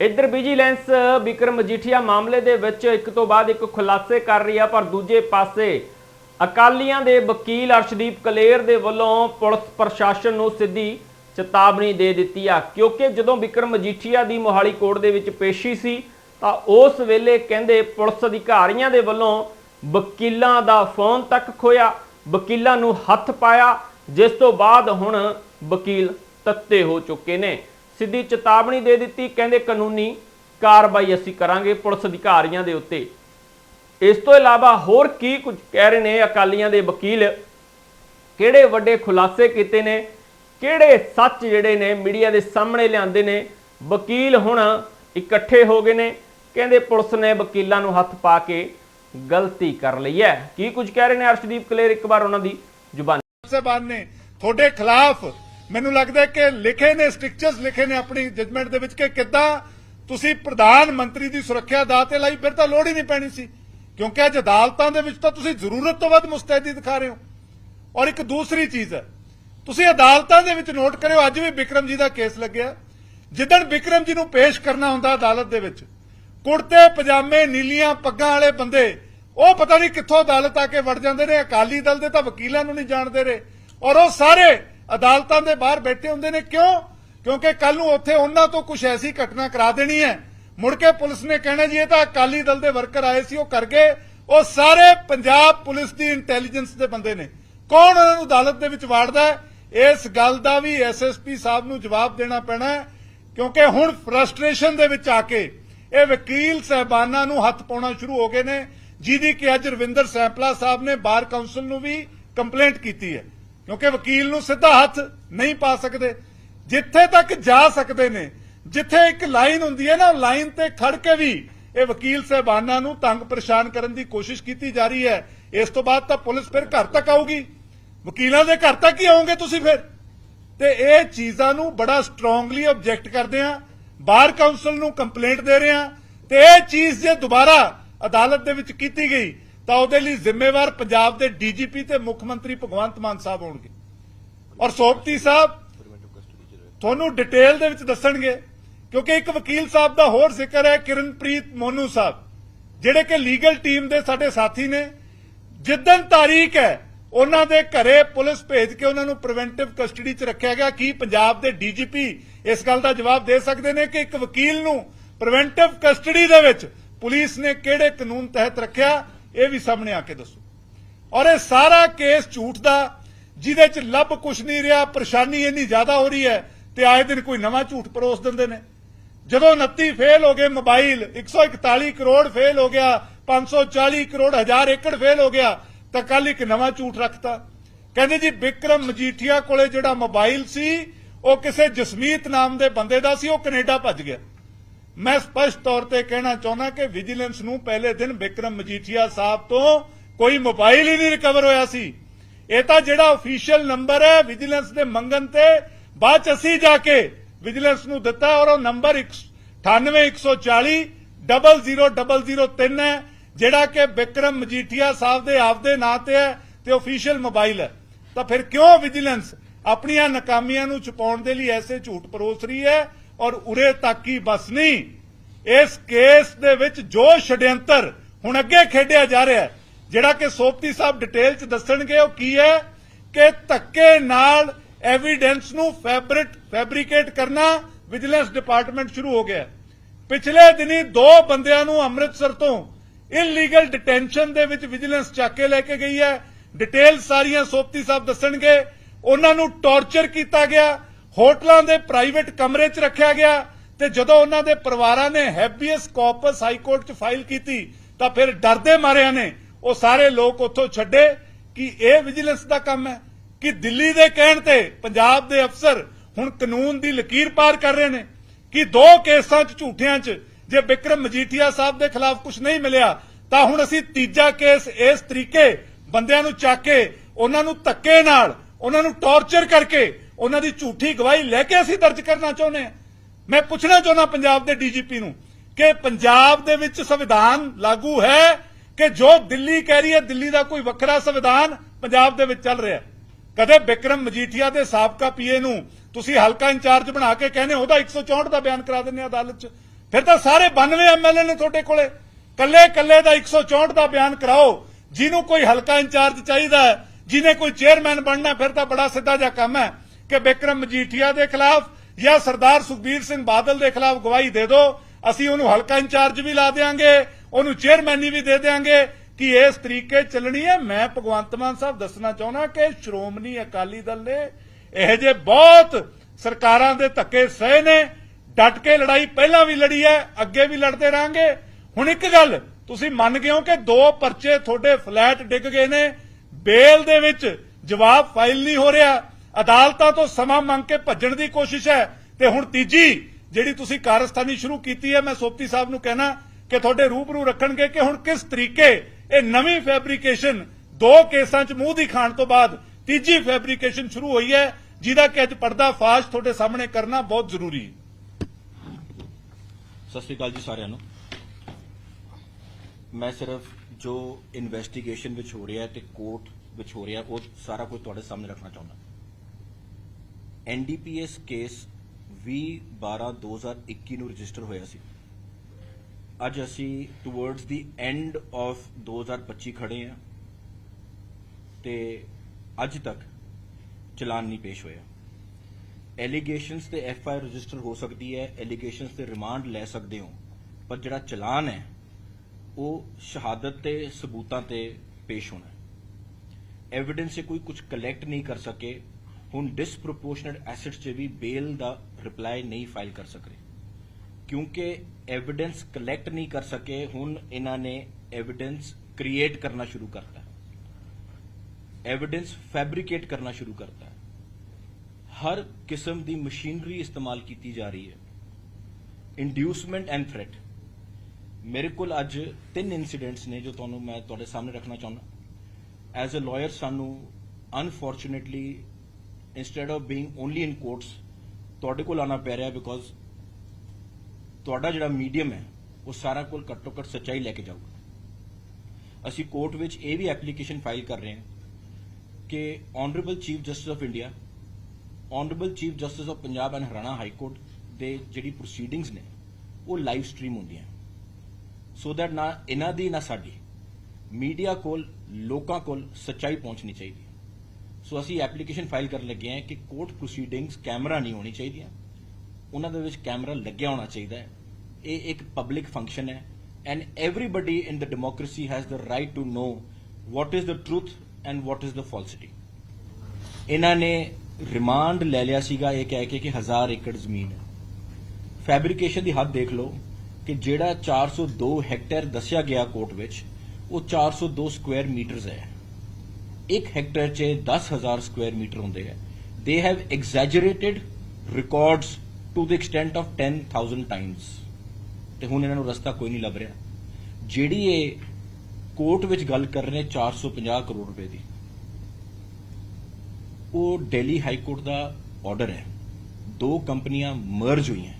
ਇੱਧਰ ਵਿਜੀਲੈਂਸ ਵਿਕਰਮ ਮਜੀਠੀਆ ਮਾਮਲੇ ਦੇ ਵਿੱਚ ਇੱਕ ਤੋਂ ਬਾਅਦ ਇੱਕ ਖੁਲਾਸੇ ਕਰ ਰਹੀ ਆ, ਪਰ ਦੂਜੇ ਪਾਸੇ ਅਕਾਲੀਆਂ ਦੇ ਵਕੀਲ ਅਰਸ਼ਦੀਪ ਕਲੇਰ ਦੇ ਵੱਲੋਂ ਪੁਲਿਸ ਪ੍ਰਸ਼ਾਸਨ ਨੂੰ ਸਿੱਧੀ ਚੇਤਾਵਨੀ ਦੇ ਦਿੱਤੀ ਆ। ਕਿਉਂਕਿ ਜਦੋਂ ਵਿਕਰਮ ਮਜੀਠੀਆ ਦੀ ਮੋਹਾਲੀ ਕੋਰਟ ਦੇ ਵਿੱਚ ਪੇਸ਼ੀ ਸੀ, ਤਾਂ ਉਸ ਵੇਲੇ ਕਹਿੰਦੇ ਪੁਲਿਸ ਅਧਿਕਾਰੀਆਂ ਦੇ ਵੱਲੋਂ ਵਕੀਲਾਂ ਦਾ ਫੋਨ ਤੱਕ ਖੋਇਆ ਵਕੀਲਾਂ ਨੂੰ ਹੱਥ ਪਾਇਆ, ਜਿਸ ਤੋਂ ਬਾਅਦ ਹੁਣ ਵਕੀਲ ਤੱਤੇ ਹੋ ਚੁੱਕੇ ਨੇ। ਸਿੱਧੀ ਚੇਤਾਵਨੀ ਦੇ ਦਿੱਤੀ, ਕਹਿੰਦੇ ਕਾਨੂੰਨੀ ਕਾਰਵਾਈ ਅਸੀਂ ਕਰਾਂਗੇ ਪੁਲਿਸ ਅਧਿਕਾਰੀਆਂ ਦੇ ਉੱਤੇ। ਇਸ ਤੋਂ ਇਲਾਵਾ ਹੋਰ ਕੀ ਕੁਝ ਕਹਿ ਰਹੇ ਨੇ ਅਕਾਲੀਆਂ ਦੇ ਵਕੀਲ? ਕਿਹੜੇ ਵੱਡੇ ਖੁਲਾਸੇ ਕੀਤੇ ਨੇ? ਕਿਹੜੇ ਸੱਚ ਜਿਹੜੇ ਨੇ ਮੀਡੀਆ ਦੇ ਸਾਹਮਣੇ ਲਿਆਂਦੇ ਨੇ? ਵਕੀਲ ਹੁਣ ਇਕੱਠੇ ਹੋ ਗਏ ਨੇ। ਕਹਿੰਦੇ ਪੁਲਿਸ ਨੇ ਵਕੀਲਾਂ ਨੂੰ ਹੱਥ ਪਾ ਕੇ ਗਲਤੀ ਕਰ ਲਈ ਹੈ। ਕੀ ਕੁਝ ਕਹਿ ਰਹੇ ਨੇ ਅਰਸ਼ਦੀਪ ਕਲੇਰ ਇੱਕ ਵਾਰ ਉਹਨਾਂ ਦੀ ਜ਼ੁਬਾਨ? ਸਾਹਿਬਾਨ ਨੇ ਤੁਹਾਡੇ ਖਿਲਾਫ ਮੈਨੂੰ ਲੱਗਦਾ ਕਿ ਲਿਖੇ ਨੇ ਸਟ੍ਰਿਕਚਰਸ, ਲਿਖੇ ਨੇ ਆਪਣੀ ਜਜਮੈਂਟ ਦੇ ਵਿੱਚ ਕਿ ਕਿੱਦਾਂ ਤੁਸੀਂ ਪ੍ਰਧਾਨ ਮੰਤਰੀ ਦੀ ਸੁਰੱਖਿਆ ਦਾਅ ਤੇ ਲਾਈ ਫਿਰ ਤਾਂ ਲੋੜ ਹੀ ਨਹੀਂ ਪੈਣੀ ਸੀ। ਕਿਉਂਕਿ ਅੱਜ ਅਦਾਲਤਾਂ ਦੇ ਵਿੱਚ ਤਾਂ ਤੁਸੀਂ ਜ਼ਰੂਰਤ ਤੋਂ ਵੱਧ ਮੁਸਤੈਦੀ ਦਿਖਾ ਰਹੇ ਹੋ। ਔਰ ਇੱਕ ਦੂਸਰੀ ਚੀਜ਼ ਹੈ, ਤੁਸੀਂ ਅਦਾਲਤਾਂ ਦੇ ਵਿੱਚ ਨੋਟ ਕਰਿਓ, ਅੱਜ ਵੀ ਵਿਕਰਮ ਜੀ ਦਾ ਕੇਸ ਲੱਗਿਆ। ਜਿੱਦਣ ਵਿਕਰਮ ਜੀ ਨੂੰ ਪੇਸ਼ ਕਰਨਾ ਹੁੰਦਾ ਅਦਾਲਤ ਦੇ ਵਿੱਚ, ਕੁੜਤੇ, ਪਜਾਮੇ, ਨੀਲੀਆਂ ਪੱਗਾਂ ਵਾਲੇ ਬੰਦੇ, ਉਹ ਪਤਾ ਨਹੀਂ ਕਿੱਥੋਂ ਅਦਾਲਤ ਆ ਕੇ ਵੜ ਜਾਂਦੇ ਨੇ, ਅਕਾਲੀ ਦਲ ਦੇ ਤਾਂ ਵਕੀਲਾਂ ਨੂੰ ਨਹੀਂ ਜਾਣਦੇ ਰਹੇ। ਔਰ ਉਹ ਸਾਰੇ ਅਦਾਲਤਾਂ ਦੇ ਬਾਹਰ ਬੈਠੇ ਹੁੰਦੇ ਨੇ ਕਿਉਂ? ਕਿਉਂਕਿ ਕੱਲ ਨੂੰ ਉੱਥੇ ਉਹਨਾਂ ਤੋਂ ਕੁਝ ਐਸੀ ਘਟਨਾ ਕਰਾ ਦੇਣੀ ਹੈ। ਮੁੜ ਕੇ ਪੁਲਿਸ ਨੇ ਕਹਿਣਾ ਜੀ, ਇਹ ਤਾਂ ਅਕਾਲੀ ਦਲ ਦੇ ਵਰਕਰ ਆਏ ਸੀ, ਉਹ ਕਰ ਗਏ। ਉਹ ਸਾਰੇ ਪੰਜਾਬ ਪੁਲਿਸ ਦੀ ਇੰਟੈਲੀਜੈਂਸ ਦੇ ਬੰਦੇ ਨੇ। ਕੌਣ ਉਹਨਾਂ ਨੂੰ ਅਦਾਲਤ ਦੇ ਵਿੱਚ ਵਾੜਦਾ ਹੈ? ਇਸ ਗੱਲ ਦਾ ਵੀ ਐਸਐਸਪੀ ਸਾਹਿਬ ਨੂੰ ਜਵਾਬ ਦੇਣਾ ਪੈਣਾ ਕਿਉਂਕਿ ਹੁਣ ਫਰਸਟ੍ਰੇਸ਼ਨ ਦੇ ਵਿੱਚ ਆ ਕੇ ਇਹ ਵਕੀਲ ਸਹਿਬਾਨਾਂ ਨੂੰ ਹੱਥ ਪਾਉਣਾ ਸ਼ੁਰੂ ਹੋ ਗਏ ਨੇ, ਜਿਹਦੀ ਕਿ ਅੱਜ ਰਵਿੰਦਰ ਸੈਂਪਲਾ ਸਾਹਿਬ ਨੇ ਬਾਰ ਕਾਉਂਸਲ ਨੂੰ ਵੀ ਕੰਪਲੇਂਟ ਕੀਤੀ ਹੈ। ਕਿਉਂਕਿ ਵਕੀਲ ਨੂੰ ਸਿੱਧਾ ਹੱਥ ਨਹੀਂ ਪਾ ਸਕਦੇ। ਜਿੱਥੇ ਤੱਕ ਜਾ ਸਕਦੇ ਨੇ, ਜਿੱਥੇ ਇੱਕ ਲਾਈਨ ਹੁੰਦੀ ਹੈ ਨਾ, ਲਾਈਨ ਤੇ ਖੜ ਕੇ ਵੀ ਇਹ ਵਕੀਲ ਸਹਿਬਾਨਾਂ ਨੂੰ ਤੰਗ ਪਰੇਸ਼ਾਨ ਕਰਨ ਦੀ ਕੋਸ਼ਿਸ਼ ਕੀਤੀ ਜਾ ਰਹੀ ਹੈ, ਇਸ ਤੋਂ ਬਾਅਦ ਤਾਂ ਪੁਲਿਸ ਫਿਰ ਘਰ ਤੱਕ ਆਊਗੀ। ਵਕੀਲਾਂ ਦੇ ਘਰ ਤੱਕ ਹੀ ਆਉਂਗੇ ਤੁਸੀਂ ਫਿਰ। ਤੇ ਇਹ ਚੀਜ਼ਾਂ ਨੂੰ ਬੜਾ ਸਟਰੋਂਗਲੀ ਆਬਜੈਕਟ ਕਰਦੇ ਆ ਬਾਰ ਕਾਉਂਸਲ ਨੂੰ ਕੰਪਲੇਂਟ ਦੇ ਰਹੇ ਆ ਤੇ ਇਹ ਚੀਜ਼ ਜੇ ਦੁਬਾਰਾ ਅਦਾਲਤ ਦੇ ਵਿੱਚ ਕੀਤੀ ਗਈ ਤਾਂ ਉਹਦੇ ਲਈ ਜ਼ਿੰਮੇਵਾਰ ਪੰਜਾਬ ਦੇ ਡੀਜੀਪੀ ਤੇ ਮੁੱਖ ਮੰਤਰੀ ਭਗਵੰਤ ਮਾਨ ਸਾਹਿਬ ਹੋਣਗੇ। ਔਰ ਸੋਪਤੀ ਸਾਹਿਬ ਤੁਹਾਨੂੰ ਡਿਟੇਲ ਦੇ ਵਿੱਚ ਦੱਸਣਗੇ, ਕਿਉਂਕਿ ਇੱਕ ਵਕੀਲ ਸਾਹਿਬ ਦਾ ਹੋਰ ਜ਼ਿਕਰ ਹੈ, ਕਿਰਨਪ੍ਰੀਤ ਮੋਨੂ ਸਾਹਿਬ, ਜਿਹੜੇ ਕਿ ਲੀਗਲ ਟੀਮ ਦੇ ਸਾਡੇ ਸਾਥੀ ਨੇ। ਜਿੱਦਨ ਤਾਰੀਖ ਹੈ, ਉਹਨਾਂ ਦੇ ਘਰੇ ਪੁਲਿਸ ਭੇਜ ਕੇ ਉਹਨਾਂ ਨੂੰ ਪ੍ਰੀਵੈਂਟਿਵ ਕਸਟਡੀ 'ਚ ਰੱਖਿਆ ਗਿਆ। ਕੀ ਪੰਜਾਬ ਦੇ ਡੀਜੀਪੀ ਇਸ ਗੱਲ ਦਾ ਜਵਾਬ ਦੇ ਸਕਦੇ ਨੇ ਕਿ ਇੱਕ ਵਕੀਲ ਨੂੰ ਪ੍ਰੀਵੈਂਟਿਵ ਕਸਟਡੀ ਦੇ ਵਿੱਚ ਪੁਲਿਸ ਨੇ ਕਿਹੜੇ ਕਾਨੂੰਨ ਤਹਿਤ ਰੱਖਿਆ? ਇਹ ਵੀ ਸਾਹਮਣੇ ਆ ਕੇ ਦੱਸੋ। ਔਰ ਇਹ ਸਾਰਾ ਕੇਸ ਝੂਠ ਦਾ, ਜਿਹਦੇ 'ਚ ਲੱਭ ਕੁਛ ਨਹੀਂ ਰਿਹਾ, ਪਰੇਸ਼ਾਨੀ ਇੰਨੀ ਜ਼ਿਆਦਾ ਹੋ ਰਹੀ ਹੈ ਤੇ ਆਏ ਦਿਨ ਕੋਈ ਨਵਾਂ ਝੂਠ ਪਰੋਸ ਦਿੰਦੇ ਨੇ। ਜਦੋਂ 29 ਫੇਲ ਹੋ ਗਏ ਮੋਬਾਈਲ 141 ਕਰੋੜ ਫੇਲ ਹੋ ਗਿਆ 540 ਕਰੋੜ, ਹਜ਼ਾਰ ਏਕੜ ਫੇਲ ਹੋ ਗਿਆ, ਤਾਂ ਕੱਲ ਇੱਕ ਨਵਾਂ ਝੂਠ ਰੱਖਤਾ। ਕਹਿੰਦੇ ਜੀ, ਵਿਕਰਮ ਮਜੀਠੀਆ ਕੋਲੇ ਜਿਹੜਾ ਮੋਬਾਈਲ ਸੀ, ਉਹ ਕਿਸੇ ਜਸਮੀਤ ਨਾਮ ਦੇ ਬੰਦੇ ਦਾ ਸੀ, ਉਹ ਕੈਨੇਡਾ ਭੱਜ ਗਿਆ। ਮੈਂ ਸਪਸ਼ਟ ਤੌਰ ਤੇ ਕਹਿਣਾ ਚਾਹੁੰਦਾ ਕਿ ਵਿਜੀਲੈਂਸ ਨੂੰ ਪਹਿਲੇ ਦਿਨ ਵਿਕਰਮ ਮਜੀਠੀਆ ਸਾਹਿਬ ਤੋਂ ਕੋਈ ਮੋਬਾਈਲ ਹੀ ਨਹੀਂ ਰਿਕਵਰ ਹੋਇਆ ਸੀ। ਇਹ ਤਾਂ ਜਿਹੜਾ ਅਫੀਸ਼ੀਅਲ ਨੰਬਰ ਹੈ, ਵਿਜੀਲੈਂਸ ਦੇ ਮੰਗਣ ਤੇ ਬਾਅਦ ਚ ਅਸੀਂ ਜਾ ਕੇ ਵਿਜੀਲੈਂਸ ਨੂੰ ਦਿੱਤਾ ਔਰ ਉਹ ਨੰਬਰ 98140 00003 ਹੈ, ਜਿਹੜਾ ਕਿ ਵਿਕਰਮ ਮਜੀਠੀਆ ਸਾਹਿਬ ਦੇ ਆਪਦੇ ਨਾਂ ਤੇ ਹੈ ਤੇ ਅਫੀਸ਼ੀਅਲ ਮੋਬਾਈਲ ਹੈ। ਤਾਂ ਫਿਰ ਕਿਉਂ ਵਿਜੀਲੈਂਸ ਆਪਣੀਆਂ ਨਾਕਾਮੀਆਂ ਨੂੰ ਛੁਪਾਉਣ ਦੇ ਲਈ ਐਸੇ ਝੂਠ ਪਰੋਸ ਰਹੀ ਹੈ? ਔਰ ਉਰੇ ਤੱਕ ਹੀ ਬਸ ਨਹੀਂ, ਇਸ ਕੇਸ ਦੇ ਵਿੱਚ ਜੋ ਛਡਿਅੰਤਰ ਹੁਣ ਅੱਗੇ ਖੇਡਿਆ ਜਾ ਰਿਹਾ ਜਿਹੜਾ ਕਿ ਸੋਪਤੀ ਸਾਹਿਬ ਡਿਟੇਲ ਚ ਦੱਸਣਗੇ, ਉਹ ਕੀ ਹੈ? ਕਿ ਧੱਕੇ ਨਾਲ ਐਵੀਡੈਂਸ ਨੂੰ ਫੈਬਰਿਕ ਫੈਬਰੀਕੇਟ ਕਰਨਾ ਵਿਜੀਲੈਂਸ ਡਿਪਾਰਟਮੈਂਟ ਸ਼ੁਰੂ ਹੋ ਗਿਆ ਪਿਛਲੇ ਦਿਨੀ ਦੋ ਬੰਦਿਆਂ ਨੂੰ ਅੰਮ੍ਰਿਤਸਰ ਤੋਂ ਇਲੀਗਲ ਡਿਟੈਂਸ਼ਨ ਦੇ ਵਿੱਚ ਵਿਜੀਲੈਂਸ ਚੱਕ ਕੇ ਲੈ ਕੇ ਗਈ ਹੈ। ਡਿਟੇਲ ਸਾਰੀਆਂ ਸੋਪਤੀ ਸਾਹਿਬ ਦੱਸਣਗੇ। ਉਹਨਾਂ ਨੂੰ ਟੌਰਚਰ ਕੀਤਾ ਗਿਆ। ਹੋਟਲਾਂ ਦੇ ਪ੍ਰਾਈਵੇਟ ਕਮਰੇ 'ਚ ਰੱਖਿਆ ਗਿਆ ਤੇ ਜਦੋਂ ਉਹਨਾਂ ਦੇ ਪਰਿਵਾਰਾਂ ਨੇ ਹੈਬੀਅਸ ਕਾਰਪਸ ਹਾਈ ਕੋਰਟ 'ਚ ਫਾਈਲ ਕੀਤੀ ਤਾਂ ਫਿਰ ਡਰਦੇ ਮਾਰਿਆਂ ਨੇ ਉਹ ਸਾਰੇ ਲੋਕ ਉੱਥੋਂ ਛੱਡੇ ਕਿ ਇਹ ਵਿਜੀਲੈਂਸ ਦਾ ਕੰਮ ਹੈ, ਕਿ ਦਿੱਲੀ ਦੇ ਕਹਿਣ ਤੇ ਪੰਜਾਬ ਦੇ ਅਫਸਰ ਹੁਣ ਕਾਨੂੰਨ ਦੀ ਲਕੀਰ ਪਾਰ ਕਰ ਰਹੇ ਨੇ, ਕਿ ਦੋ ਕੇਸਾਂ 'ਚ ਝੂਠਿਆਂ 'ਚ ਜੇ ਵਿਕਰਮ ਮਜੀਠੀਆ ਸਾਹਿਬ ਦੇ ਖਿਲਾਫ ਕੁਝ ਨਹੀਂ ਮਿਲਿਆ, ਤਾਂ ਹੁਣ ਅਸੀਂ ਤੀਜਾ ਕੇਸ ਇਸ ਤਰੀਕੇ ਬੰਦਿਆਂ ਨੂੰ ਚੱਕ ਕੇ, ਉਹਨਾਂ ਨੂੰ ਧੱਕੇ ਨਾਲ, ਉਹਨਾਂ ਨੂੰ ਟੌਰਚਰ ਕਰਕੇ ਉਹਨਾਂ ਦੀ ਝੂਠੀ ਗਵਾਹੀ ਲੈ ਕੇ ਅਸੀਂ ਦਰਜ ਕਰਨਾ ਚਾਹੁੰਦੇ ਹਾਂ। ਮੈਂ ਪੁੱਛਣਾ ਚਾਹੁੰਦਾ ਪੰਜਾਬ ਦੇ ਡੀਜੀਪੀ ਨੂੰ ਕਿ ਪੰਜਾਬ ਦੇ ਵਿੱਚ ਸੰਵਿਧਾਨ ਲਾਗੂ ਹੈ ਕਿ ਜੋ ਦਿੱਲੀ ਕਹਿ ਰਹੀ ਹੈ, ਦਿੱਲੀ ਦਾ ਕੋਈ ਵੱਖਰਾ ਸੰਵਿਧਾਨ ਪੰਜਾਬ ਦੇ ਵਿੱਚ ਚੱਲ ਰਿਹਾ ਕਦੇ ਵਿਕਰਮ ਮਜੀਠੀਆ ਦੇ ਸਾਬਕਾ ਪੀਏ ਨੂੰ ਤੁਸੀਂ ਹਲਕਾ ਇੰਚਾਰਜ ਬਣਾ ਕੇ ਕਹਿੰਦੇ ਉਹਦਾ 164 ਦਾ ਬਿਆਨ ਕਰਾ ਦਿੰਦੇ ਅਦਾਲਤ 'ਚ। ਫਿਰ ਤਾਂ ਸਾਰੇ 92 ਐਮਐਲਏ ਨੇ ਤੁਹਾਡੇ ਕੋਲੇ। ਕੱਲੇ ਕੱਲੇ ਦਾ 164 ਦਾ ਬਿਆਨ ਕਰਾਓ। ਜਿਹਨੂੰ ਕੋਈ ਹਲਕਾ ਇੰਚਾਰਜ ਚਾਹੀਦਾ ਜਿਹਨੇ ਕੋਈ ਚੇਅਰਮੈਨ ਬਣਨਾ, ਫਿਰ ਤਾਂ ਬੜਾ ਸਿੱਧਾ ਜਿਹਾ ਕੰਮ ਹੈ। ਕਿ ਬਿਕਰਮ ਮਜੀਠੀਆ ਦੇ ਖਿਲਾਫ ਜਾਂ ਸਰਦਾਰ ਸੁਖਬੀਰ ਸਿੰਘ ਬਾਦਲ ਦੇ ਖਿਲਾਫ ਗਵਾਹੀ ਦੇ ਦਿਓ, ਅਸੀਂ ਉਹਨੂੰ ਹਲਕਾ ਇੰਚਾਰਜ ਵੀ ਲਾ ਦੇਾਂਗੇ ਉਹਨੂੰ ਚੇਅਰਮੈਨੀ ਵੀ ਦੇ ਦੇਾਂਗੇ ਕਿ ਇਸ ਤਰੀਕੇ ਚੱਲਣੀ ਹੈ। ਮੈਂ ਭਗਵੰਤ ਮਾਨ ਸਾਹਿਬ ਦੱਸਣਾ ਚਾਹੁੰਦਾ ਕਿ ਸ਼੍ਰੋਮਣੀ ਅਕਾਲੀ ਦਲ ਨੇ ਇਹੋ ਜਿਹੇ ਬਹੁਤ ਸਰਕਾਰਾਂ ਦੇ ਧੱਕੇ ਸਹੇ ਨੇ। ਡਟ ਕੇ ਲੜਾਈ ਪਹਿਲਾਂ ਵੀ ਲੜੀ ਹੈ, ਅੱਗੇ ਵੀ ਲੜਦੇ ਰਾਂਗੇ ਹੁਣ ਇੱਕ ਗੱਲ, ਤੁਸੀਂ ਮੰਨ ਗਏ ਹੋ ਕਿ ਦੋ ਪਰਚੇ ਤੁਹਾਡੇ ਫਲੈਟ ਡਿੱਗ ਗਏ ਨੇ। ਬੇਲ ਦੇ ਵਿੱਚ ਜਵਾਬ ਫਾਈਲ ਨਹੀਂ ਹੋ ਰਿਹਾ। ਅਦਾਲਤਾਂ ਤੋਂ ਸਮਾਂ ਮੰਗ ਕੇ ਭੱਜਣ ਦੀ ਕੋਸ਼ਿਸ਼ ਹੈ। ਤੇ ਹੁਣ ਤੀਜੀ ਜਿਹੜੀ ਤੁਸੀਂ ਕਾਰਸਤਾਨੀ ਸ਼ੁਰੂ ਕੀਤੀ ਹੈ, ਮੈਂ ਸੋਪਤੀ ਸਾਹਿਬ ਨੂੰ ਕਹਿਣਾ ਕਿ ਤੁਹਾਡੇ ਰੂਬਰੂ ਰੱਖਣਗੇ ਕਿ ਹੁਣ ਕਿਸ ਤਰੀਕੇ ਇਹ ਨਵੀਂ ਫੈਬਰੀਕੇਸ਼ਨ ਦੋ ਕੇਸਾਂ 'ਚ ਮੂੰਹ ਦੀ ਖਾਣ ਤੋਂ ਬਾਅਦ ਤੀਜੀ ਫੈਬਰੀਕੇਸ਼ਨ ਸ਼ੁਰੂ ਹੋਈ ਹੈ, ਜਿਹਦਾ ਕਿ ਅੱਜ ਪਰਦਾ ਫਾਸ਼ ਤੁਹਾਡੇ ਸਾਹਮਣੇ ਕਰਨਾ ਬਹੁਤ ਜ਼ਰੂਰੀ ਹੈ। ਸਤਿ ਸ਼੍ਰੀ ਅਕਾਲ ਜੀ ਸਾਰਿਆਂ ਨੂੰ। ਮੈਂ ਸਿਰਫ ਜੋ ਇਨਵੈਸਟੀਗੇਸ਼ਨ ਵਿੱਚ ਹੋ ਰਿਹਾ ਤੇ ਕੋਰਟ ਵਿੱਚ ਹੋ ਰਿਹਾ, ਉਹ ਸਾਰਾ ਕੁਝ ਤੁਹਾਡੇ ਸਾਹਮਣੇ ਰੱਖਣਾ ਚਾਹੁੰਦਾ। ਐਨਡੀਪੀਐਸ ਕੇਸ 20 12 2021 ਨੂੰ ਰਜਿਸਟਰ ਹੋਇਆ ਸੀ। ਅੱਜ ਅਸੀਂ ਟੁਵਰਡਸ ਦੀ ਐਂਡ ਆਫ 2025 ਖੜੇ ਹਾਂ ਤੇ ਅੱਜ ਤੱਕ ਚਲਾਨ ਨਹੀਂ ਪੇਸ਼ ਹੋਇਆ। ਐਲੀਗੇਸ਼ਨਸ ਤੇ ਐਫ ਆਈ ਆਰ ਰਜਿਸਟਰ ਹੋ ਸਕਦੀ ਹੈ ਐਲੀਗੇਸ਼ਨਸ ਤੇ ਰਿਮਾਂਡ ਲੈ ਸਕਦੇ ਹੋ, ਪਰ ਜਿਹੜਾ ਚਲਾਨ ਹੈ, ਉਹ ਸ਼ਹਾਦਤ ਤੇ ਸਬੂਤਾਂ ਤੇ ਪੇਸ਼ ਹੋਣਾ ਹੈ। ਐਵੀਡੈਂਸ ਇਹ ਕੋਈ ਕੁਝ ਕਲੈਕਟ ਨਹੀਂ ਕਰ ਸਕੇ ਹੁਣ ਡਿਸਪ੍ਰੋਪੋਰਸ਼ਨੇਟ ਐਸੈਟਸ 'ਚ ਵੀ ਬੇਲ ਦਾ ਰਿਪਲਾਈ ਨਹੀਂ ਫਾਈਲ ਕਰ ਸਕ। ਕਿਉਂਕਿ ਐਵੀਡੈਂਸ ਕਲੈਕਟ ਨਹੀਂ ਕਰ ਸਕੇ, ਹੁਣ ਇਹਨਾਂ ਨੇ ਐਵੀਡੈਂਸ ਕ੍ਰੀਏਟ ਕਰਨਾ ਸ਼ੁਰੂ ਕਰਤਾ। ਐਵੀਡੈਂਸ ਫੈਬਰੀਕੇਟ ਕਰਨਾ ਸ਼ੁਰੂ ਕਰਤਾ। ਹਰ ਕਿਸਮ ਦੀ ਮਸ਼ੀਨਰੀ ਇਸਤੇਮਾਲ ਕੀਤੀ ਜਾ ਰਹੀ ਹੈ। ਇੰਡਿਊਸਮੈਂਟ ਐਂਡ ਥ੍ਰੈਟ ਮੇਰੇ ਕੋਲ ਅੱਜ ਤਿੰਨ ਇਨਸੀਡੈਂਟਸ ਨੇ ਜੋ ਤੁਹਾਨੂੰ ਮੈਂ ਤੁਹਾਡੇ ਸਾਹਮਣੇ ਰੱਖਣਾ ਚਾਹੁੰਦਾ। ਐਜ਼ ਅ ਲਾਇਰ ਸਾਨੂੰ unfortunately instead of being only in courts ਤੁਹਾਡੇ ਕੋਲ ਆਣਾ ਪੈ ਰਿਹਾ ਬਿਕੋਜ਼ ਤੁਹਾਡਾ ਜਿਹੜਾ ਮੀਡੀਅਮ ਹੈ, ਉਹ ਸਾਰਾ ਕੋਲ ਘੱਟੋ ਘੱਟ ਸੱਚਾਈ ਲੈ ਕੇ ਜਾਊਗਾ। ਅਸੀਂ ਕੋਰਟ ਵਿੱਚ ਇਹ ਵੀ ਐਪਲੀਕੇਸ਼ਨ ਫਾਈਲ ਕਰ ਰਹੇ ਹਾਂ ਕਿ honourable chief justice of India honourable chief justice of Punjab and Haryana high court ਦੇ ਜਿਹੜੀ ਪ੍ਰੋਸੀਡਿੰਗਸ ਨੇ, ਉਹ ਲਾਈਵ ਸਟ੍ਰੀਮ ਹੁੰਦੀਆਂ। ਸੋ ਦੈਟ ਨਾ ਇਹਨਾਂ ਦੀ ਨਾ ਸਾਡੀ। ਮੀਡੀਆ ਕੋਲ, ਲੋਕਾਂ ਕੋਲ ਸੱਚਾਈ ਪਹੁੰਚਣੀ ਚਾਹੀਦੀ। ਸੋ ਅਸੀਂ ਐਪਲੀਕੇਸ਼ਨ ਫਾਈਲ ਕਰਨ ਲੱਗੇ ਹਾਂ ਕਿ ਕੋਰਟ ਪ੍ਰੋਸੀਡਿੰਗਸ ਕੈਮਰਾ ਨਹੀਂ ਹੋਣੀ ਚਾਹੀਦੀਆਂ। ਉਹਨਾਂ ਦੇ ਵਿੱਚ ਕੈਮਰਾ ਲੱਗਿਆ ਹੋਣਾ ਚਾਹੀਦਾ ਹੈ। ਇਹ ਇੱਕ ਪਬਲਿਕ ਫੰਕਸ਼ਨ ਹੈ and everybody in the democracy has the right to know what is the truth and what is the falsity ਇਹਨਾਂ ਨੇ ਰਿਮਾਂਡ ਲੈ ਲਿਆ ਸੀਗਾ ਇਹ ਕਹਿ ਕੇ ਕਿ 1000 ਏਕੜ ਜ਼ਮੀਨ ਹੈ। ਫੈਬਰੀਕੇਸ਼ਨ ਦੀ ਹੱਦ ਦੇਖ ਲਓ ਕਿ ਜਿਹੜਾ 402 ਹੈਕਟੇਅਰ ਦੱਸਿਆ ਗਿਆ ਕੋਰਟ ਵਿੱਚ, ਉਹ 402 ਸਕੁਅਰ ਮੀਟਰਸ ਹੈ। ਇੱਕ ਹੈਕਟੇਅਰ 'ਚ 10000 ਸਕੁਆਇਰ ਮੀਟਰ ਹੁੰਦੇ ਹੈ they have exaggerated records to the extent of 10000 times ਤੇ ਹੁਣ ਇਹਨਾਂ ਨੂੰ ਰਸਤਾ ਕੋਈ ਨਹੀਂ ਲੱਭ ਰਿਹਾ। ਜਿਹੜੀ ਇਹ ਕੋਰਟ ਵਿੱਚ ਗੱਲ ਕਰ ਰਹੇ ਨੇ 450 ਕਰੋੜ ਰੁਪਏ ਦੀ, ਉਹ ਦਿੱਲੀ ਹਾਈ ਕੋਰਟ ਦਾ ਆਰਡਰ ਹੈ। ਦੋ ਕੰਪਨੀਆਂ ਮਰਜ ਹੋਈਆਂ।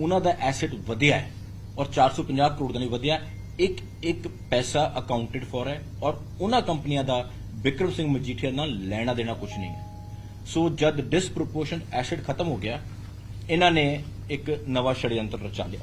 ਉਹਨਾਂ ਦਾ ਐਸੈਟ ਵਧਿਆ ਹੈ ਔਰ 450 ਕਰੋੜ ਦਾ ਨਹੀਂ ਵਧਿਆ। ਇੱਕ ਇੱਕ ਪੈਸਾ ਅਕਾਊਂਟਡ ਫॉर ਹੈ ਔਰ ਉਹਨਾਂ ਕੰਪਨੀਆਂ ਦਾ ਵਿਕਰਮ ਸਿੰਘ ਮਜੀਠੀਆ ਨਾਲ ਲੈਣਾ ਦੇਣਾ ਕੁਝ ਨਹੀਂ ਹੈ। ਸੋ ਜਦ ਡਿਸਪ੍ਰੋਪੋਰਸ਼ਨ ਐਸਿਡ ਖਤਮ ਹੋ ਗਿਆ, ਇਹਨਾਂ ਨੇ ਇੱਕ ਨਵਾਂ ਛੜਯੰਤਰ ਰਚਾ ਲਿਆ।